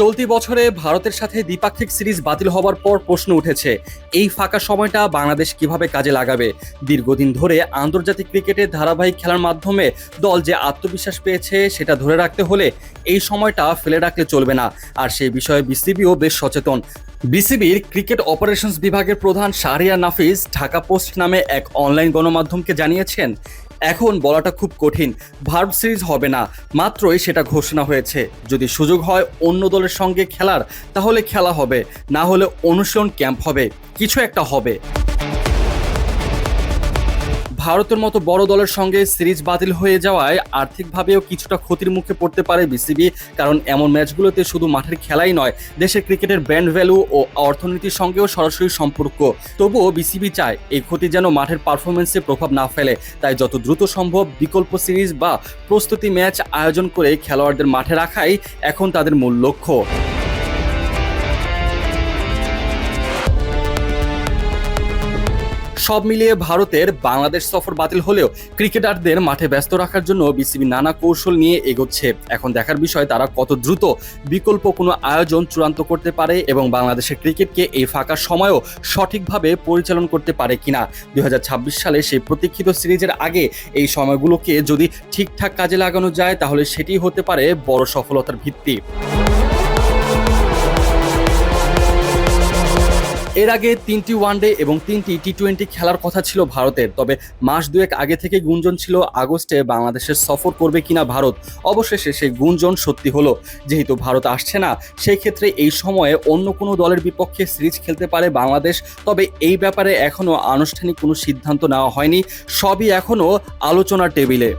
চলতি বছরে ভারতের সাথে দ্বিপাক্ষিক সিরিজ বাতিল হবার পর প্রশ্ন উঠেছে, এই ফাঁকা সময়টা বাংলাদেশ কীভাবে কাজে লাগাবে? দীর্ঘদিন ধরে আন্তর্জাতিক ক্রিকেটে ধারাবাহিক খেলার মাধ্যমে দল যে আত্মবিশ্বাস পেয়েছে সেটা ধরে রাখতে হলে এই সময়টা ফেলে রাখলে চলবে না। আর সেই বিষয়ে বিসিবিও বেশ সচেতন। বিসিবির ক্রিকেট অপারেশনস বিভাগের প্রধান শাহরিয়া নাফিজ ঢাকা পোস্ট নামে এক অনলাইন গণমাধ্যমকে জানিয়েছেন এখন বলাটা খুব কঠিন। ভার্ব সিরিজ হবে না, মাত্রই সেটা ঘোষণা হয়েছে। যদি সুযোগ হয় অন্য দলের সঙ্গে খেলার, তাহলে খেলা হবে, না হলে অনুশীলন ক্যাম্প হবে। কিছু একটা হবে। ভারতের মতো বড় দলের সঙ্গে সিরিজ বাতিল হয়ে যাওয়ায় আর্থিকভাবেও কিছুটা ক্ষতির মুখে পড়তে পারে বিসিবি, কারণ এমন ম্যাচগুলোতে শুধু মাঠের খেলাই নয়, দেশের ক্রিকেটের ব্র্যান্ড ভ্যালু ও অর্থনীতির সঙ্গেও সরাসরি সম্পর্ক। তবুও বিসিবি চায় এই ক্ষতি যেন মাঠের পারফরমেন্সে প্রভাব না ফেলে, তাই যত দ্রুত সম্ভব বিকল্প সিরিজ বা প্রস্তুতি ম্যাচ আয়োজন করে খেলোয়াড়দের মাঠে রাখাই এখন তাদের মূল লক্ষ্য। সব মিলিয়ে ভারতের বাংলাদেশ সফর বাতিল হলেও ক্রিকেটারদের মাঠে ব্যস্ত রাখার জন্য বিসিবি নানা কৌশল নিয়ে এগোচ্ছে। এখন দেখার বিষয়, তারা কত দ্রুত বিকল্প কোনো আয়োজন চূড়ান্ত করতে পারে এবং বাংলাদেশের ক্রিকেটকে এই ফাঁকা সময়ও সঠিকভাবে পরিচালন করতে পারে কিনা? দু হাজার ছাব্বিশ সালে সেই প্রতীক্ষিত সিরিজের আগে এই সময়গুলোকে যদি ঠিকঠাক কাজে লাগানো যায়, তাহলে সেটি হতে পারে বড় সফলতার ভিত্তি। এর আগে তিনটি ওয়ানডে এবং তিনটি টি টোয়েন্টি খেলার কথা ছিল ভারতের। তবে মাস দুয়েক আগে থেকে গুঞ্জন ছিল আগস্টে বাংলাদেশের সফর করবে কিনা ভারত। অবশেষে সেই গুঞ্জন সত্যি হলো। যেহেতু ভারত আসছে না, সেই ক্ষেত্রে এই সময়ে অন্য কোনো দলের বিপক্ষে সিরিজ খেলতে পারে বাংলাদেশ। তবে এই ব্যাপারে এখনও আনুষ্ঠানিক কোনো সিদ্ধান্ত নেওয়া হয়নি। সবই এখনও আলোচনার টেবিলে।